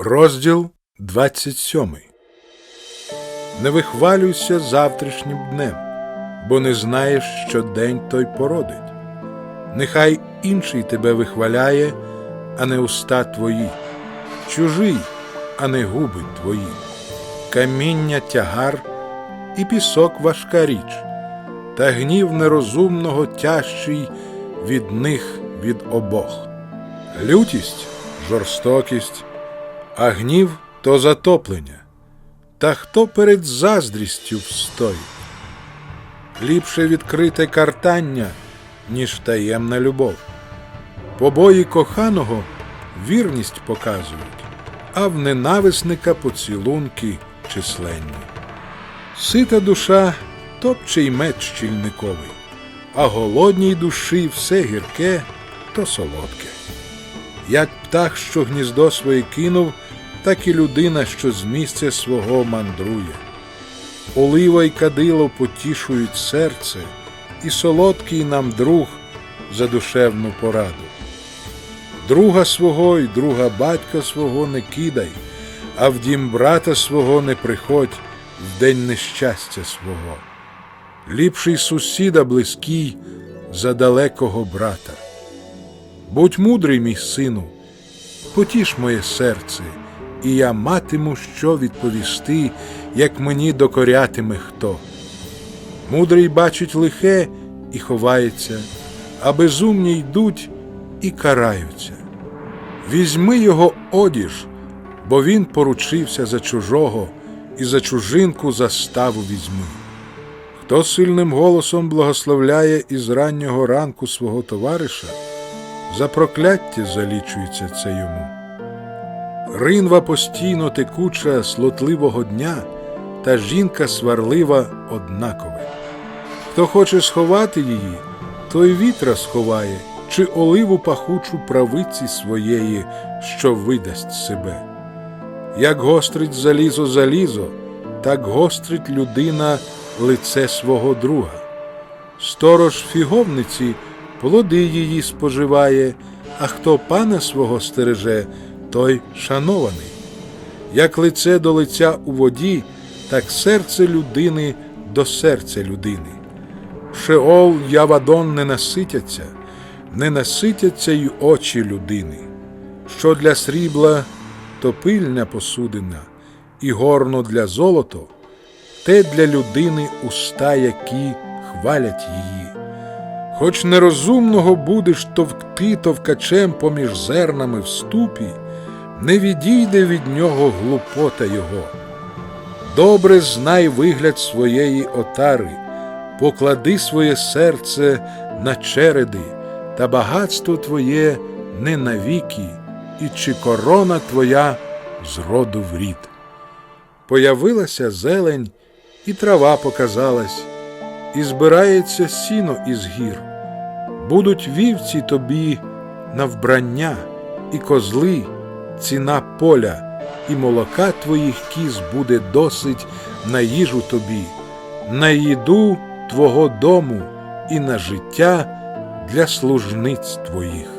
Розділ 27 Не вихвалюйся завтрашнім днем, бо не знаєш, що день той породить. Нехай інший тебе вихваляє, а не уста твої, чужий, а не губи твої, каміння тягар і пісок важка річ, та гнів нерозумного тяжчий від них від обох. Лютість жорстокість, а гнів то затоплення. Та хто перед заздрістю встоїть? Ліпше відкрите картання, ніж таємна любов. Побої коханого вірність показують, а в ненависника поцілунки численні. Сита душа топче й меч щільниковий, а голодній душі все гірке то солодке. Як птах, що гніздо своє кинув, так і людина, що з місця свого мандрує. Олива й кадило потішують серце, і солодкий нам друг за душевну пораду. Друга свого й друга батька свого не кидай, а в дім брата свого не приходь в день нещастя свого. Ліпший сусіда близький за далекого брата. Будь мудрий, мій сину, потіш моє серце, і я матиму що відповісти, як мені докорятиме хто. Мудрий бачить лихе і ховається, а безумні йдуть і караються. Візьми його одіж, бо він поручився за чужого, і за чужинку заставу візьми. Хто сильним голосом благословляє із раннього ранку свого товариша, за прокляття залічується це йому. Ринва постійно текуча слотливого дня, та жінка сварлива однакове. Хто хоче сховати її, той вітра сховає, чи оливу пахучу правиці своєї, що видасть себе. Як гострить залізо залізо, так гострить людина лице свого друга. Сторож фіговниці плоди її споживає, а хто пана свого стереже, той шанований. Як лице до лиця у воді, так серце людини до серця людини. Шеол й Авадон не наситяться, не наситяться й очі людини. Що для срібла, то пильня посудина, і горно для золото, те для людини уста, які хвалять її. Хоч нерозумного будеш товкти товкачем поміж зернами в ступі, не відійде від нього глупота його. Добре знай вигляд своєї отари, поклади своє серце на череди, та багатство твоє не навіки, і чи корона твоя з роду в рід. Появилася зелень, і трава показалась, і збирається сіно із гір. Будуть вівці тобі на вбрання, і козли, ціна поля, і молока твоїх кіз буде досить на їжу тобі, на їду твого дому і на життя для служниць твоїх.